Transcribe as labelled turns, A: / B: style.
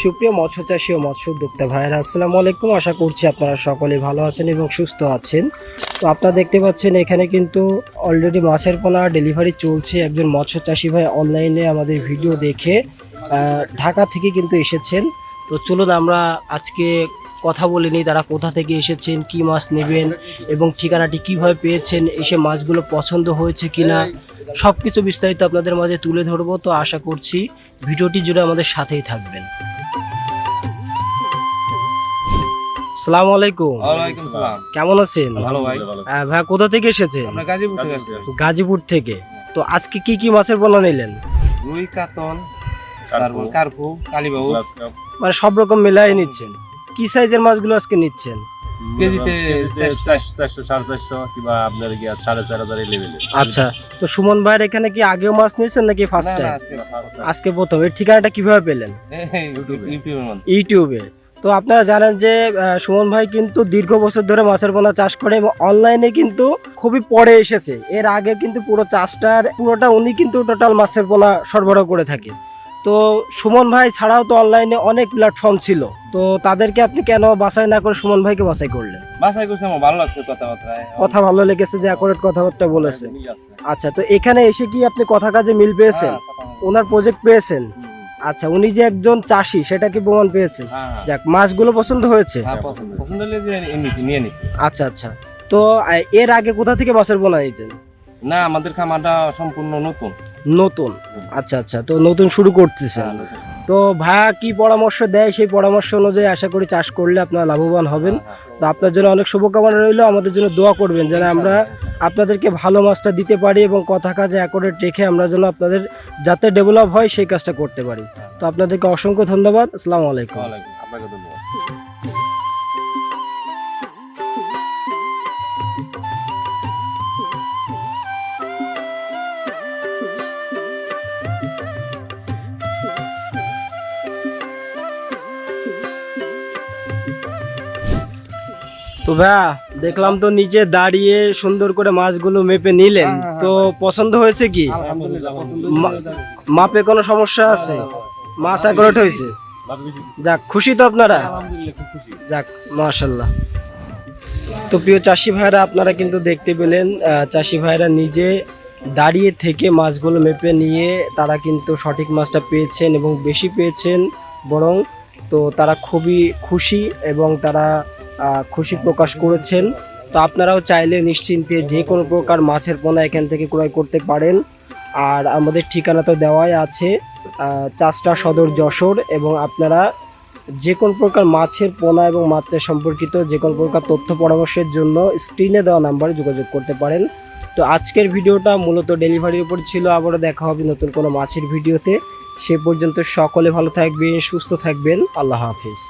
A: সুপ্রিয় মৎস্য চাষী ও মৎস্য উদ্যোক্তা ভাইয়েরা, আসসালামু আলাইকুম। আশা করছি আপনারা সকলে ভালো আছেন এবং সুস্থ আছেন। তো আপনারা দেখতে পাচ্ছেন, এখানে কিন্তু অলরেডি মাছের পোনা ডেলিভারি চলছে। একজন মৎস্য চাষী ভাই অনলাইনে আমাদের ভিডিও দেখে ঢাকা থেকে কিন্তু এসেছেন। তো চলুন আমরা আজকে কথা বলে নিই, তারা কোথা থেকে এসেছেন, কি মাছ নেবেন এবং ঠিকানাটি কীভাবে পেয়েছেন, এসে মাছগুলো পছন্দ হয়েছে কিনা। সব কিছু বিস্তারিত আপনাদের মাঝে তুলে ধরবো তো আশা করছি ভিডিওটি জুড়ে আমাদের সাথেই থাকবেন। সালামু আলাইকুম।
B: ওয়ালাইকুম সালাম।
A: কেমন আছেন?
B: ভালো ভাই।
A: হ্যাঁ, ভাই কোথা থেকে এসেছেন?
B: আমরা গাজীপুর থেকে আসছি।
A: গাজীপুর থেকে। তো আজকে কি কি মাছের পোনা নিলেন?
B: রুই কাতল তারপর কার্পু কালীবাবু
A: মানে সব রকম মিলাই নিচ্ছেন। কি সাইজের মাছগুলো আজকে নিচ্ছেন?
B: কেজিতে
C: চারশো। চারশো সাড়ে চারশো কিংবা আপনার কি সাড়ে চার হাজার লেভেলে
A: আচ্ছা তো সুমন ভাইয়ের এখানে কি আগেও মাছ নিয়েছেন নাকি ফার্স্ট টাইম
B: আজকে
A: আজকে প্রথম। এর ঠিকানাটা কীভাবে পেলেন?
B: ইউটিউব
A: তো আপনারা জানেন যে সুমন ভাই কিন্তু দীর্ঘ বছর ধরে মাছের পোনা চাষ করে এবং অনলাইনে কিন্তু খুবই পরে এসেছে। এর আগে কিন্তু পুরো চাষটার পুরোটা উনি কিন্তু টোটাল মাছের পোনা সরবরাহ করে থাকে তো সুমন ভাই ছাড়াও তো অনলাইনে অনেক প্ল্যাটফর্ম ছিল। তো তাদেরকে আপনি কেন বাছাই না করে সুমন ভাইকে বাছাই করলেন?
B: বাসায় করছে আমার ভালো লাগছে কথাবার্তায়।
A: কথা ভালো লেগেছে যে অ্যাকোরেট কথাবার্তা বলেছে। আচ্ছা তো এখানে এসে কি আপনি কথা কাজে মিল পেয়েছেন?
B: হ্যাঁ।
A: ওনার প্রজেক্ট পেয়েছেন? আচ্ছা উনি যে একজন চাষি সেটা কি প্রমাণ পেয়েছেন
B: হ্যাঁ হ্যাঁ।
A: যাক মাছগুলো পছন্দ হয়েছে?
B: হ্যাঁ পছন্দ। পছন্দ হলে যে নিয়েছি নিয়ে নিছি।
A: আচ্ছা আচ্ছা। তো এর আগে কোথা থেকে মাছের পোনা নিতেন
B: না আমাদের খামারটা সম্পূর্ণ নতুন।
A: নতুন? আচ্ছা আচ্ছা তো নতুন শুরু করতেছে
B: হ্যাঁ,
A: তো ভাইয়া কি পরামর্শ দেয়? সেই পরামর্শ অনুযায়ী আশা করি চাষ করলে আপনারা লাভবান হবেন।
B: হ্যাঁ,
A: তো আপনার জন্য অনেক শুভকামনা রইল। আমাদের জন্য দোয়া করবেন যেন আমরা আপনাদেরকে ভালো মাছটা দিতে পারি এবং কথা কাজে অ্যাকোরেট রেখে আমরা যেন আপনাদের যাতে ডেভেলপ হয় সেই কাজটা করতে পারি। তো আপনাদেরকে অসংখ্য ধন্যবাদ। আসসালামু আলাইকুম।
C: আপনাকে ধন্যবাদ।
A: তো ভাইয়া দেখলাম তো নিচে দাঁড়িয়ে সুন্দর করে মাছগুলো মেপে নিলেন।
B: হ্যাঁ, হ্যাঁ,
A: তো পছন্দ হয়েছে কি। মাপে কোনো সমস্যা আছে? মাছ অ্যাকোরেট হয়েছে? যাক খুশি তো আপনারা? যাক মাশাল্লাহ। তো প্রিয় চাষি ভাইরা আপনারা কিন্তু দেখতে পেলেন আহ, চাষি ভাইরা নিজে দাঁড়িয়ে থেকে মাছগুলো মেপে নিয়ে তারা কিন্তু সঠিক মাছটা পেয়েছেন এবং বেশি পেয়েছেন বরং তো তারা খুবই খুশি এবং তারা খুশি প্রকাশ করেছেন। তো আপনারাও চাইলে নিশ্চিন্তে যে কোনো প্রকার মাছের পোনা এখান থেকে ক্রয় করতে পারেন। আর আমাদের ঠিকানা তো দেওয়াই আছে চাষটা সদর যশোর এবং আপনারা যে কোনো প্রকার মাছের পোনা এবং মাছের সম্পর্কিত যে কোনো প্রকার তথ্য পরামর্শের জন্য স্ক্রিনে দেওয়া নাম্বারে যোগাযোগ করতে পারেন। তো আজকের ভিডিওটা মূলত ডেলিভারির উপর ছিল। আবারও দেখা হবে নতুন কোনো মাছের ভিডিওতে। সে পর্যন্ত সকলে ভালো থাকবেন, সুস্থ থাকবেন। আল্লাহ হাফিজ।